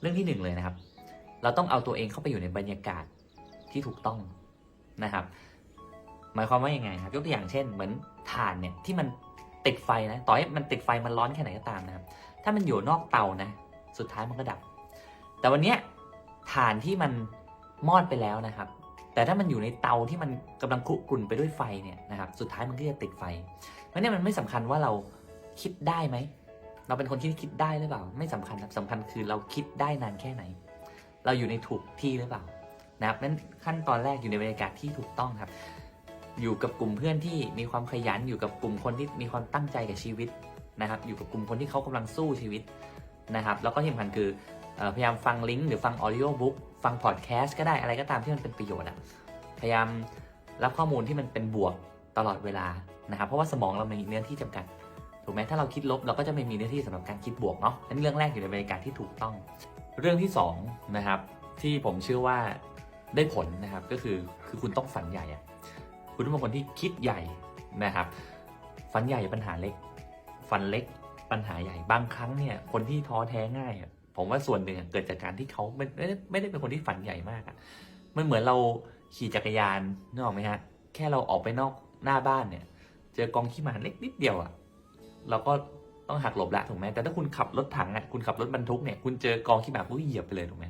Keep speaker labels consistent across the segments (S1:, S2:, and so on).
S1: เรื่องที่หนึ่งเลยนะครับ เราต้องเอาตัวเองเข้าไปอยู่ในบรรยากาศที่ถูกต้องนะครับ หมายความว่ายังไงครับ ยกตัวอย่างเช่น เหมือนถ่านเนี่ยที่มันติดไฟนะ ต่อให้มันติดไฟมันร้อนแค่ไหนก็ตามนะครับ ถ้ามันอยู่นอกเตานะ สุดท้ายมันก็ดับ แต่วันเนี้ยถ่านที่มันมอดไปแล้วนะครับ แต่ถ้ามันอยู่ในเตาที่มันกำลังคุกรุ่นไปด้วยไฟเนี่ยนะครับ สุดท้ายมันก็จะติดไฟเพราะเนี่ยมันไม่สำคัญว่าเราคิดได้ไหม เราเป็นคนที่คิดได้หรือเปล่า ไม่สำคัญครับสำคัญคือเราคิดได้นานแค่ไหน เราอยู่ในถูกที่หรือเปล่านะครับนั้นขั้นตอนแรกอยู่ในบรรยากาศที่ถูกต้องครับ อยู่กับกลุ่มเพื่อนที่มีความขยันอยู่กับกลุ่มคนที่มีความตั้งใจกับชีวิตนะครับ อยู่กับกลุ่มคนที่เขากำลังสู้ชีวิตนะครับ แล้วก็ที่สำคัญคือออพยายามฟังลิงก์หรือฟังออดิโอบุ๊กฟังพอดแคสต์ก็ได้อะไรก็ตามที่มันเป็นประโยชน์อะพยายามรับข้อมูลที่มันเป็นบวกตลอดเวลานะครับ เพราะว่าสมองเรามีเนื้อที่จำกัด ถูกไหมถ้าเราคิดลบเราก็จะไม่มีเนื้อที่สำหรับการคิดบวกเนาะอันนี้เรื่องแรกอยู่ในบรรยากาศที่ถูกต้อง เรื่องที่สองนะครับที่ผมเชื่อว่าได้ผลนะครับก็คือคือคุณต้องฝันใหญ่อะคุณต้องเป็นคนที่คิดใหญ่นะครับ ฝันใหญ่ปัญหาเล็ก ฝันเล็กปัญหาใหญ่บางครั้งเนี่ยคนที่ท้อแท้ง่ายอะผมว่าส่วนหนึ่งเกิดจากการที่เขาไม่ได้ไม่ได้เป็นคนที่ฝันใหญ่มากอะมันเหมือนเราขี่จักรยานนึกออกไหมฮะแค่เราออกไปนอกหน้าบ้านเนี่ย เจอกองขี้หมาเล็กนิดเดียวอะ เราก็ต้องหักหลบละถูกไหมแต่ถ้าคุณขับรถถังอะคุณขับรถบรรทุกเนี่ยคุณเจอกองขี้หมาปุ๊บเหยียบไปเลยถูกไหม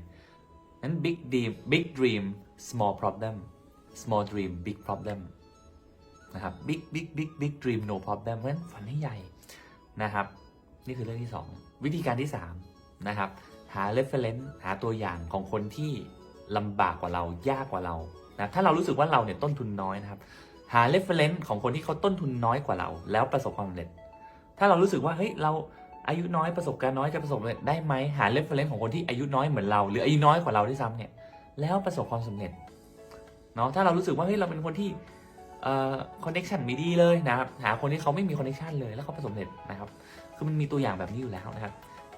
S1: นั้น big dream big dream small problem small dream big problem นะครับ big big big big dream no problem เพราะฉะนั้นฝันให้ใหญ่นะครับ นี่คือเรื่องที่ 2 วิธีการที่ 3 นะครับ หา reference หาตัวอย่างของคนที่ลำบากกว่าเรายากกว่าเรานะถ้าเรารู้สึกว่าเราเนี่ยต้นทุนน้อยนะครับ หา reference ของคนที่เขาต้นทุนน้อยกว่าเรา แล้วประสบความสำเร็จ ถ้าเรารู้สึกว่าเฮ้ยเราอายุน้อยประสบการณ์น้อยจะประสบได้ไหมหา reference ของคนที่อายุน้อยเหมือนเรา หรืออายุน้อยกว่าเราด้วยซ้ำเนี่ยแล้วประสบความสำเร็จเนาะถ้าเรารู้สึกว่าเฮ้ยเราเป็นคนที่เอ่อ connection ไม่ดีเลยนะครับหาคนที่เขาไม่มี connection เลยแล้วเขาประสบเร็จนะครับคือมันมีตัวอย่างแบบนี้อยู่แล้วนะครับ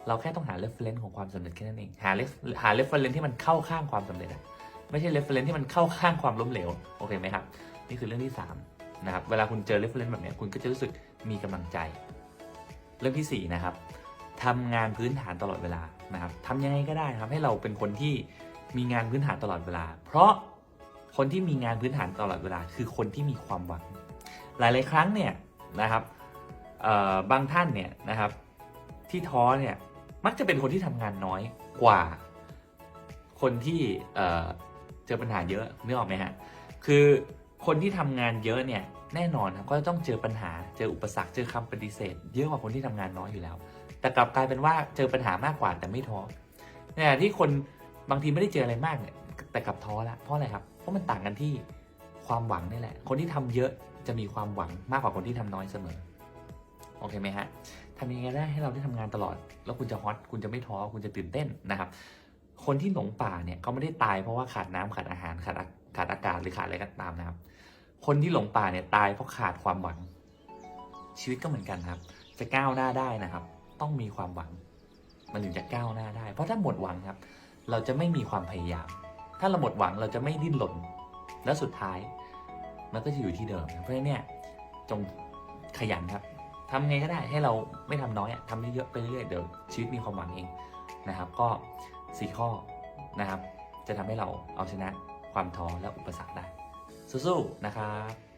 S1: เราแค่ต้องหา reference ของความสำเร็จแค่นั้นเองหา ref- หา reference ที่มันเข้าข้างความสำเร็จอะไม่ใช่ reference ที่มันเข้าข้างความล้มเหลวโอเคไหมครับนี่คือเรื่องที่สามนะครับเวลาคุณเจอ reference แบบนี้คุณก็จะรู้สึกมีกำลังใจ เรื่องที่ 4 นะครับทำงานพื้นฐานตลอดเวลานะครับทำยังไงก็ได้ครับให้เราเป็นคนที่มีงานพื้นฐานตลอดเวลา เพราะคนที่มีงานพื้นฐานตลอดเวลา คือคนที่มีความหวัง หลาย ๆ ครั้งเนี่ยนะครับบางท่านเนี่ยนะครับที่ท้อเนี่ยมักจะเป็นคนที่ทำงานน้อยกว่า คนที่เจอปัญหาเยอะนึกออกไหมฮะคือคนที่ทำงานเยอะเนี่ย แน่นอนครับก็ต้องเจอปัญหาเจออุปสรรคเจอคำปฏิเสธ เยอะกว่าคนที่ทำงานน้อยอยู่แล้ว แต่กลับกลายเป็นว่าเจอปัญหามากกว่าแต่ไม่ท้อเนี่ยที่คนบางทีไม่ได้เจออะไรมากเนี่ยแต่กลับท้อละเพราะอะไรครับเพราะมันต่างกันที่ความหวังนี่แหละ คนที่ทำเยอะจะมีความหวังมากกว่าคนที่ทำน้อยเสมอโอเคไหมฮะทำยังไงได้ให้เราได้ทำงานตลอด แล้วคุณจะฮอตคุณจะไม่ท้อคุณจะตื่นเต้นนะครับ คนที่หลงป่าเนี่ยเขาไม่ได้ตายเพราะว่าขาดน้ำขาดอาหารขาดขาดอากาศหรือขาดอะไรก็ตามนะครับ คนที่หลงป่าเนี่ยตายเพราะขาดความหวัง ชีวิตก็เหมือนกันครับ จะก้าวหน้าได้นะครับ ต้องมีความหวัง มันถึงจะก้าวหน้าได้ เพราะถ้าหมดหวังครับ เราจะไม่มีความพยายาม ถ้าเราหมดหวังเราจะไม่ดิ้นรนแล้วสุดท้าย มันก็จะอยู่ที่เดิมเพราะฉะนั้นเนี่ยจงขยันครับทำไงก็ได้ให้เราไม่ทำน้อยทำเยอะๆไปเรื่อยๆเดี๋ยวชีวิตมีความหวังเองนะครับ ก็สี่ข้อนะครับ จะทำให้เราเอาชนะความท้อและอุปสรรคได้ สู้ๆนะครับ